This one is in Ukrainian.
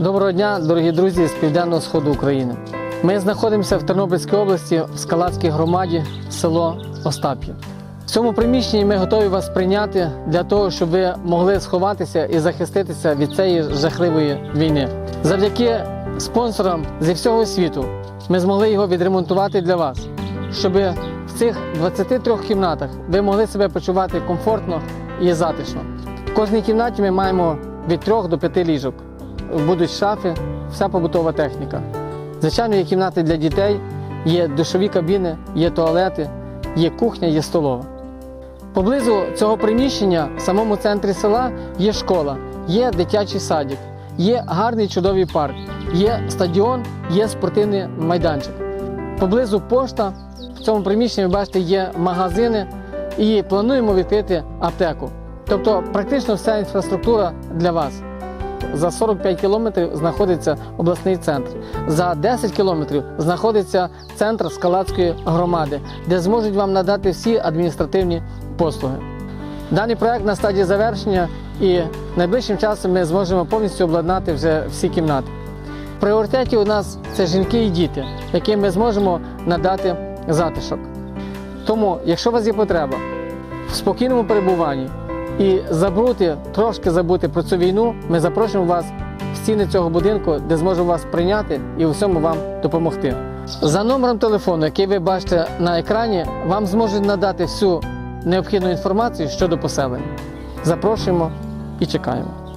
Доброго дня, дорогі друзі з південного сходу України. Ми знаходимося в Тернопільській області в Скалацькій громаді, село Остап'я. В цьому приміщенні ми готові вас прийняти для того, щоб ви могли сховатися і захиститися від цієї жахливої війни. Завдяки спонсорам зі всього світу ми змогли його відремонтувати для вас, щоб в цих 23 кімнатах ви могли себе почувати комфортно і затишно. В кожній кімнаті ми маємо від 3 до 5 ліжок будуть шафи, вся побутова техніка. Звичайно, є кімнати для дітей, є душові кабіни, є туалети, є кухня, є столова. Поблизу цього приміщення, в самому центрі села, є школа, є дитячий садик, є гарний чудовий парк, є стадіон, є спортивний майданчик. Поблизу пошта, в цьому приміщенні, ви бачите, є магазини і плануємо відкрити аптеку. Тобто практично вся інфраструктура для вас. За 45 кілометрів знаходиться обласний центр. За 10 кілометрів знаходиться центр Скалацької громади, де зможуть вам надати всі адміністративні послуги. Даний проект на стадії завершення, і найближчим часом ми зможемо повністю обладнати вже всі кімнати. В пріоритеті у нас це жінки і діти, яким ми зможемо надати затишок. Тому, якщо у вас є потреба в спокійному перебуванні і забути, трошки забути про цю війну, ми запрошуємо вас в стіни цього будинку, де зможемо вас прийняти і у всьому вам допомогти. За номером телефону, який ви бачите на екрані, вам зможуть надати всю необхідну інформацію щодо поселення. Запрошуємо і чекаємо.